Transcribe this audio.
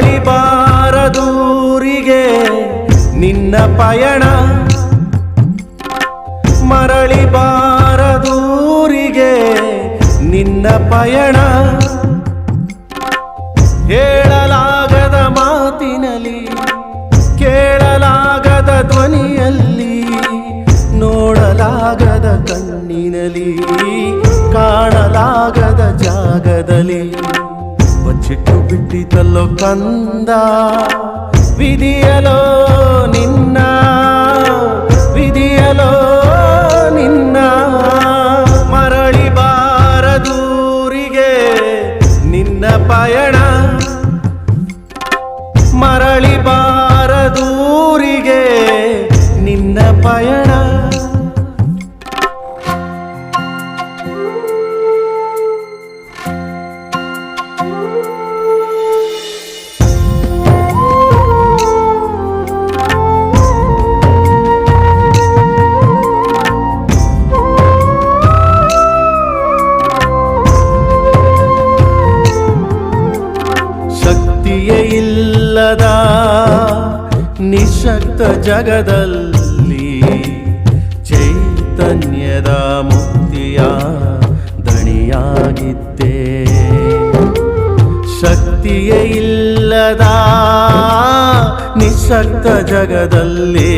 ಬಾರದೂರಿಗೆ ನಿನ್ನ ಪಯಣ. ಮರಳಿ ಬಾರದೂರಿಗೆ ನಿನ್ನ ಪಯಣ. ಹೇಳಲಾಗದ ಮಾತಿನಲ್ಲಿ, ಕೇಳಲಾಗದ ಧ್ವನಿಯಲ್ಲಿ, ನೋಡಲಾಗದ ಕಣ್ಣಿನಲ್ಲಿ, ಕಾಣಲಾಗದ ಜಾಗದಲ್ಲಿ. ಬಿಟ್ಟಿತಲ್ಲೋ ಕಂದ. ವಿಧಿಯಲೋ ನಿನ್ನ. ವಿಧಿಯಲೋ ನಿನ್ನ. ಮರಳಿ ಬಾರದೂರಿಗೆ ನಿನ್ನ ಪಯಣ. ಮರಳಿ ಬಾರದೂರಿಗೆ ನಿನ್ನ ಪಯಣ. ಇಲ್ಲದ ನಿಶಕ್ತ ಜಗದಲ್ಲಿ ಚೈತನ್ಯದ ಮುಕ್ತಿಯ ದಣಿಯಾಗಿದ್ದೆ. ಶಕ್ತಿಯೇ ಇಲ್ಲದ ನಿಶಕ್ತ ಜಗದಲ್ಲಿ